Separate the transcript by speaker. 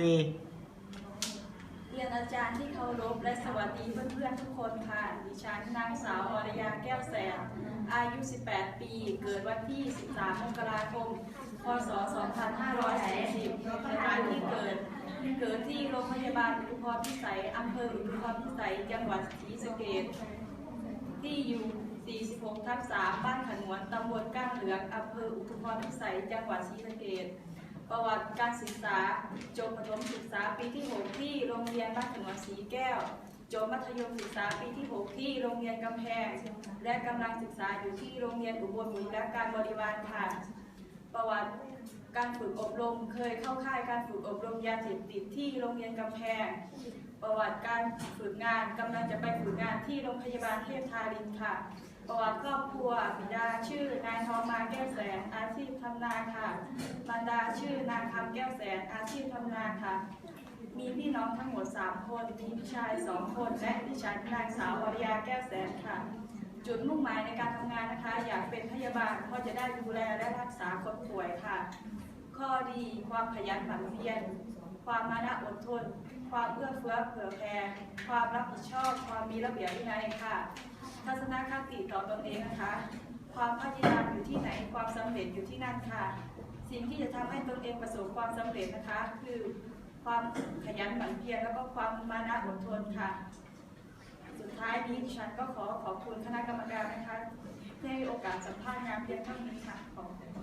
Speaker 1: สี่
Speaker 2: เรียนอาจารย์ที่เคารพและสวัสดีเพื่อนๆทุกคนค่ะ ดิฉันนางสาวอรยาแก้วแสนอายุ 18 ปี เกิดวันที่ 13 มกราคม พศ 2540สถานที่เกิด เกิดที่โรงพยาบาลอุพรพิสัยอำเภออุพรพิสัย จังหวัดศรีสะเกษที่อยู่ 46 ทับ 3 บ้านขนวน ตำบลก้างเหลืองอำเภออุทุพรพิสัย จังหวัดศรีสะเกษ ประวัติการศึกษา จบประถมศึกษาปีที่ 6 ที่โรงเรียนบ้านขนวนสีแก้ว จบมัธยมศึกษาปีที่ 6 ที่โรงเรียนกำแพง และกำลังศึกษาอยู่ที่โรงเรียนอุบลบุรีและการบริวารค่ะ ประวัติการฝึกอบรมเคยเข้าค่ายการฝึกอบรมยาเสพติดที่โรงเรียนกำแพง ประวัติการฝึกงานกำลังจะไปฝึกงานที่โรงพยาบาลเทพทารินค่ะ ประวัติครอบครัวบิดาชื่อนายทองมาแก้วแสนอาชีพทำนาค่ะมารดาชื่อนางคำแก้วแสนอาชีพทำนาค่ะ มีพี่น้องทั้งหมด 3 คน มีพี่ชาย 2 คนและดิฉันนางสาววรยาแก้วแสนค่ะ จุดมุ่งหมายในการทำงานนะคะ อยากเป็นพยาบาลเพราะจะได้ดูแลและรักษาคนป่วยค่ะ ข้อดีความขยันหมั่นเพียร ความมานะอดทน ความเอื้อเฟื้อเผื่อแผ่ความรับผิดชอบ ความมีระเบียบวินัยค่ะ ทัศนคติต่อตนเองนะคะ ความพยายามอยู่ที่ไหนความสำเร็จอยู่ที่นั่นค่ะ สิ่งที่จะทำให้ตนเองประสบความสำเร็จนะคะ คือความขยันหมั่นเพียรแล้วก็ความมานะอดทนค่ะ สุดท้ายนี้ดิฉันก็ขอขอบคุณคณะกรรมการนะคะที่ให้โอกาสสัมภาษณ์งานเพียงเท่านี้ค่ะขอบคุณ